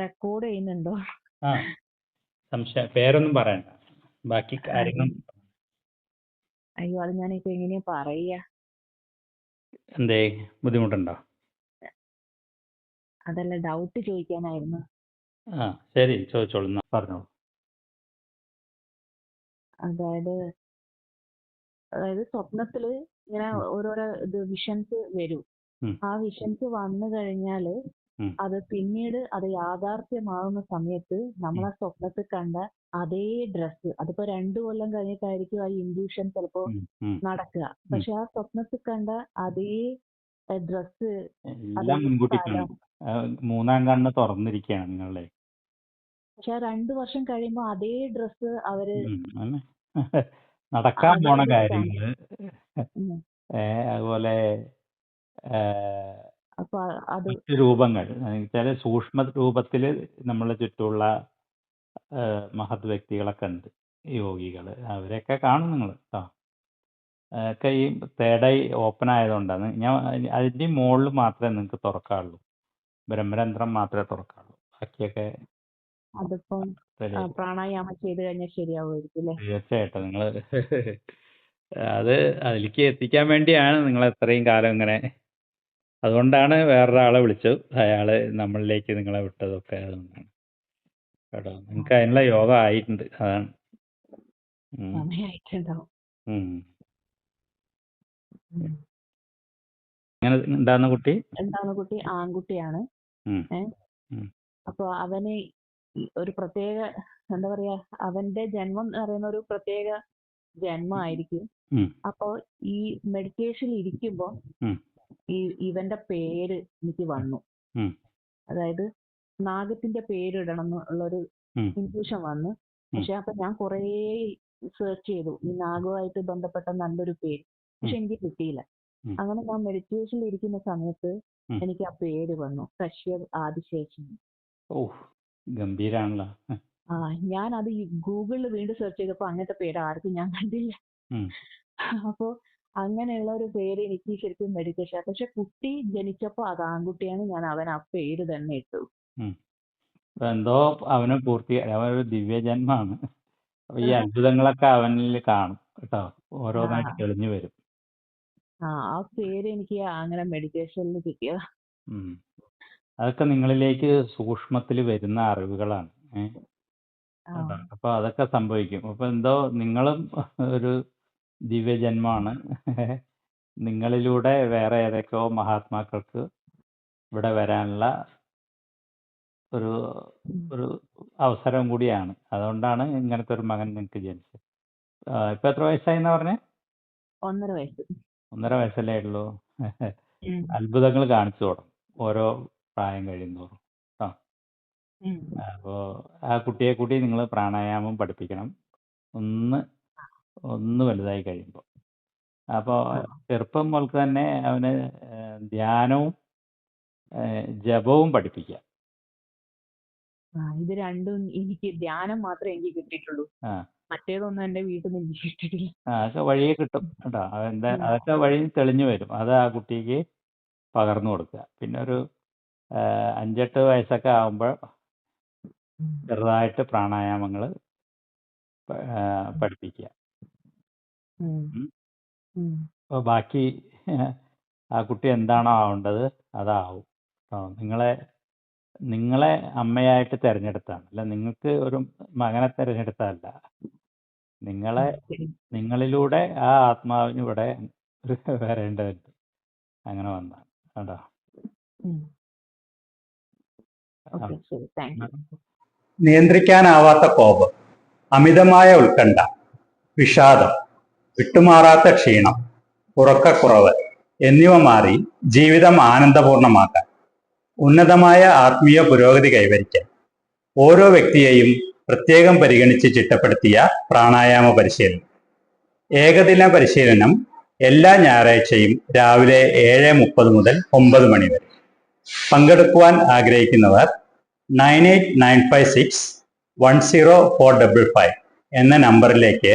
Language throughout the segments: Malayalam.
റെക്കോർഡ് ചെയ്യുന്നുണ്ടോ? സംശയം പേരൊന്നും പറയണ്ട. ബാക്കി കാര്യങ്ങൾ അയ്യോ അത് ഞാനിപ്പോ എങ്ങനെയാ പറയാ? എന്തേ ബുദ്ധിമുട്ടുണ്ടോ? അതല്ല ഡൗട്ട് ചോദിക്കാനായിരുന്നു. ആ ശരി ചോദിച്ചോളൂ പറഞ്ഞോളൂ. അതായത് അതായത് സ്വപ്നത്തിൽ ഇങ്ങനെ. ഓരോരോ ഇത് വിഷൻസ് വരും. ആ വിഷൻസ് വന്നു കഴിഞ്ഞാൽ. അത് പിന്നീട് അത് യാഥാർത്ഥ്യമാവുന്ന സമയത്ത് നമ്മൾ ആ സ്വപ്നത്തിൽ കണ്ട അതേ ഡ്രസ്സ് അതിപ്പോ രണ്ടു കൊല്ലം കഴിഞ്ഞിട്ടായിരിക്കും ആ ഇൻഡ്യൂഷൻ ചിലപ്പോ. നടക്കുക. പക്ഷെ ആ സ്വപ്നത്തിൽ കണ്ട അതേ ഡ്രസ്സ് എല്ലാം മുൻകൂട്ടി മൂന്നാം കണ്ണ് തുറന്നിരിക്കുകയാണ് നിങ്ങളെ. പക്ഷെ ആ രണ്ടു വർഷം കഴിയുമ്പോ അതേ ഡ്രസ്സ് അവർ നടക്കാൻ പോണ കാര്യങ്ങൾ. അതുപോലെ അപ്പൊ അത് മറ്റ് രൂപങ്ങൾ വെച്ചാൽ സൂക്ഷ്മ രൂപത്തിൽ നമ്മളെ ചുറ്റുമുള്ള മഹത് വ്യക്തികളൊക്കെ ഉണ്ട്. യോഗികൾ അവരെയൊക്കെ കാണും നിങ്ങൾ കേട്ടോ ഒക്കെ ഈ തേടൈ ഓപ്പൺ ആയതുകൊണ്ടാണ്. ഞാൻ അതിന്റെ മുകളിൽ മാത്രമേ നിങ്ങൾക്ക് തുറക്കാറുള്ളൂ. ബ്രഹ്മരന്ധ്രം മാത്രമേ തുറക്കാറുള്ളൂ. ബാക്കിയൊക്കെ അതിപ്പം ആ. പ്രാണായാമം ചെയ്ത് കഴിഞ്ഞാൽ ശരിയാവുമായിരിക്കും അല്ലേ തീർച്ചയായിട്ടും. നിങ്ങൾ അത് അതിലേക്ക് എത്തിക്കാൻ വേണ്ടിയാണ് നിങ്ങൾ എത്രയും കാലം ഇങ്ങനെ അതുകൊണ്ടാണ് വേറൊരാളെ വിളിച്ചത്. അയാൾ നമ്മളിലേക്ക് നിങ്ങളെ വിട്ടതൊക്കെ അതുകൊണ്ടാണ്. കേട്ടോ? നിങ്ങൾക്ക് അതിനുള്ള യോഗ ആയിട്ടുണ്ട്. അതാണ്. അങ്ങനെ ഉണ്ടാകുന്ന കുട്ടി? കുട്ടി? ആൺകുട്ടിയാണ്. അപ്പൊ അവന് ഒരു പ്രത്യേക എന്താ പറയാ അവന്റെ ജന്മം എന്ന് പറയുന്ന ഒരു പ്രത്യേക ജന്മമായിരിക്കും. ആയിരിക്കും അപ്പൊ ഈ മെഡിറ്റേഷൻ ഇരിക്കുമ്പോ. ഈ ഇവന്റെ പേര് എനിക്ക് വന്നു. അതായത് നാഗത്തിന്റെ പേരിടണം എന്നുള്ളൊരു ഇൻഫ്യൂഷൻ ഇൻട്യൂഷൻ വന്നു. പക്ഷെ അപ്പൊ ഞാൻ കുറേ സെർച്ച് ചെയ്തു. ഈ നാഗവുമായിട്ട് ബന്ധപ്പെട്ട നല്ലൊരു പേര്. പക്ഷെ എനിക്ക് കിട്ടിയില്ല. അങ്ങനെ ഞാൻ മെഡിറ്റേഷനിൽ ഇരിക്കുന്ന സമയത്ത് എനിക്ക് ആ പേര് വന്നു. കശ്യപ് ആദിശേഷൻ ഓ ഗംഭീരാണല്ലോ. ആ ഞാൻ അത് ഗൂഗിളിൽ വീണ്ടും സെർച്ച് ചെയ്തപ്പോ അങ്ങനത്തെ പേര് ആർക്കും ഞാൻ കണ്ടില്ല. അപ്പോ അങ്ങനെയുള്ള ഒരു പേര് എനിക്ക് ശരിക്കും മെഡിറ്റേഷൻ പക്ഷെ കുട്ടി ജനിച്ചപ്പോ അത് ആൺകുട്ടിയാണ്. ഞാൻ അവൻ ആ പേര് തന്നെ ഇട്ടു. എന്തോ അവന് പൂർത്തി അവനൊരു ദിവ്യജന്മാണ് അപ്പൊ ഈ അത്ഭുതങ്ങളൊക്കെ അവനിൽ കാണും കേട്ടോ. ഓരോന്നായിട്ട്. തെളിഞ്ഞു വരും. ആ ആ പേര് എനിക്ക് അങ്ങനെ മെഡിറ്റേഷനിൽ കിട്ടിയതാ. അതൊക്കെ നിങ്ങളിലേക്ക് സൂക്ഷ്മത്തിൽ വരുന്ന അറിവുകളാണ്? അപ്പൊ അതൊക്കെ സംഭവിക്കും. അപ്പൊ എന്തോ നിങ്ങളും ഒരു ദിവ്യജന്മമാണ് നിങ്ങളിലൂടെ വേറെ ഏതൊക്കെയോ മഹാത്മാക്കൾക്ക് ഇവിടെ വരാനുള്ള ഒരു ഒരു അവസരം കൂടിയാണ്. അതുകൊണ്ടാണ് ഇങ്ങനത്തെ ഒരു മകൻ നിങ്ങൾക്ക് ജനിച്ചത്. ഇപ്പൊ എത്ര വയസ്സായിന്നാ പറഞ്ഞേ? ഒന്നര വയസ്സ്. ഒന്നര വയസ്സല്ലേ ഉള്ളൂ. അത്ഭുതങ്ങൾ കാണിച്ചു തുടങ്ങും. ഓരോ പ്രായം കഴിയുന്നതോറും അപ്പോ ആ കുട്ടിയെ കൂടി നിങ്ങൾ പ്രാണായാമം പഠിപ്പിക്കണം. ഒന്ന് ഒന്ന് വലുതായി കഴിയുമ്പോൾ അപ്പോൾ ചെറുപ്പം മുതൽക്ക് തന്നെ അവന് ഏഹ്, ധ്യാനവും ഏഹ്, ജപവും പഠിപ്പിക്കുക ആ, ഇത് രണ്ടും എനിക്ക് ധ്യാനം മാത്രമേ എനിക്ക് കിട്ടിയിട്ടുള്ളൂ. ആ. മറ്റേതൊന്നും എന്റെ വീട്ടിൽ നിന്ന് എനിക്ക് കിട്ടിയിട്ടില്ല ആ, അതൊക്കെ വഴിയെ കിട്ടും കേട്ടോ. അതെന്താ ഉം. അതൊക്കെ വഴി തെളിഞ്ഞു വരും. അത് ആ കുട്ടിക്ക് പകർന്നു കൊടുക്കുക. പിന്നെ ഒരു അഞ്ചെട്ട് വയസ്സൊക്കെ ആകുമ്പോൾ ഉം. ചെറുതായിട്ട് പ്രാണായാമങ്ങൾ പഠിപ്പിക്കുക. ഉം. ഉം. ഉം. അപ്പോൾ ബാക്കി ആ കുട്ടി എന്താണോ ആവേണ്ടത് അതാവും നിങ്ങളെ നിങ്ങളെ അമ്മയായിട്ട് തിരഞ്ഞെടുത്താണ് അല്ല നിങ്ങൾക്ക് ഒരു മകനെ തിരഞ്ഞെടുത്തതല്ല നിങ്ങളെ ശരി. നിങ്ങളിലൂടെ ആ ആത്മാവിന് ഇവിടെ ഒരു വരേണ്ടതുണ്ട് അങ്ങനെ വന്നതാണ് കേട്ടോ ഉം. ഓക്കെ ശരി താങ്ക് യു നിയന്ത്രിക്കാനാവാത്ത കോപം അമിതമായ ഉത്കണ്ഠ വിഷാദം വിട്ടുമാറാത്ത ക്ഷീണം ഉറക്കക്കുറവ് എന്നിവ മാറി ജീവിതം ആനന്ദപൂർണമാക്കാൻ ഉന്നതമായ ആത്മീയ പുരോഗതി കൈവരിക്കാൻ ഓരോ വ്യക്തിയെയും പ്രത്യേകം പരിഗണിച്ച് ചിട്ടപ്പെടുത്തിയ പ്രാണായാമ പരിശീലനം. ഏകദിന പരിശീലനം എല്ലാ ഞായറാഴ്ചയും രാവിലെ ഏഴ് മുപ്പത് മുതൽ ഒമ്പത് മണി വരെ. പങ്കെടുക്കുവാൻ ആഗ്രഹിക്കുന്നവർ nine eight nine five six one zero four double five എന്ന നമ്പറിലേക്ക്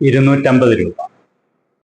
ഇരുന്നൂറ്റമ്പത് രൂപ.